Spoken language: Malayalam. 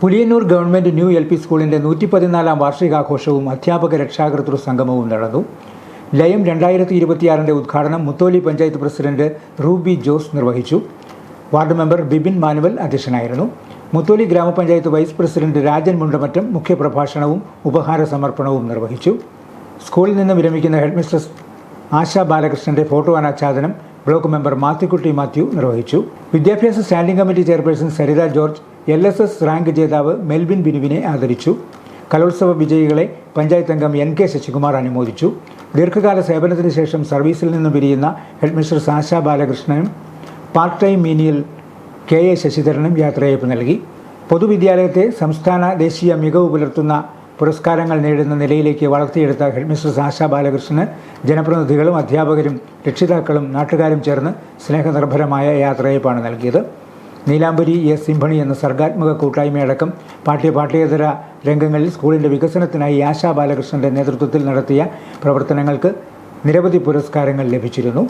Puliyannoor government new L P സ്കൂളിന്റെ നൂറ്റി പതിനാലാം വാർഷികാഘോഷവും അധ്യാപക രക്ഷാകർതൃ സംഗമവും നടന്നു. ലയം രണ്ടായിരത്തി ഇരുപത്തിയാറിന്റെ ഉദ്ഘാടനം മുത്തോലി പഞ്ചായത്ത് പ്രസിഡന്റ് റൂബി ജോസ് നിർവഹിച്ചു. വാർഡ് മെമ്പർ ബിബിൻ മാനുവൽ അധ്യക്ഷനായിരുന്നു. മുത്തോലി ഗ്രാമപഞ്ചായത്ത് വൈസ് പ്രസിഡന്റ് രാജൻ മുണ്ടമറ്റം മുഖ്യപ്രഭാഷണവും ഉപഹാര സമർപ്പണവും നിർവഹിച്ചു. സ്കൂളിൽ നിന്ന് വിരമിക്കുന്ന ഹെഡ്മിസ്ട്രസ് ആശാ ബാലകൃഷ്ണന്റെ ഫോട്ടോ അനാച്ഛാദനം ബ്ലോക്ക് മെമ്പർ മാത്യുക്കുട്ടി മാത്യു നിർവഹിച്ചു. വിദ്യാഭ്യാസ standing committee chairperson Saritha George L S S rank ജേതാവ് മെൽവിൻ ബിനുവിനെ ആദരിച്ചു. കലോത്സവ വിജയികളെ പഞ്ചായത്ത് അംഗം എൻ കെ ശശികുമാർ അനുമോദിച്ചു. ദീർഘകാല സേവനത്തിന് ശേഷം സർവീസിൽ നിന്ന് പിരിയുന്ന headmistress Asha ബാലകൃഷ്ണനും part time menial K A ശശിധരനും യാത്രയയപ്പ് നൽകി. പൊതുവിദ്യാലയത്തെ സംസ്ഥാന ദേശീയ മികവ് പുലർത്തുന്ന പുരസ്കാരങ്ങൾ നേടുന്ന നിലയിലേക്ക് വളർത്തിയെടുത്ത ഹെഡ്മിസ്റ്റർ ആശാ ബാലകൃഷ്ണന് ജനപ്രതിനിധികളും അധ്യാപകരും രക്ഷിതാക്കളും നാട്ടുകാരും ചേർന്ന് സ്നേഹനിർഭരമായ യാത്രയയപ്പാണ് നൽകിയത്. നീലാംബരി എസ് സിംഭണി എന്ന സർഗാത്മക കൂട്ടായ്മയടക്കം പാഠ്യ പാഠ്യേതര രംഗങ്ങളിൽ സ്കൂളിന്റെ വികസനത്തിനായി ആശാ ബാലകൃഷ്ണന്റെ നേതൃത്വത്തിൽ നടത്തിയ പ്രവർത്തനങ്ങൾക്ക് നിരവധി പുരസ്കാരങ്ങൾ ലഭിച്ചിരുന്നു.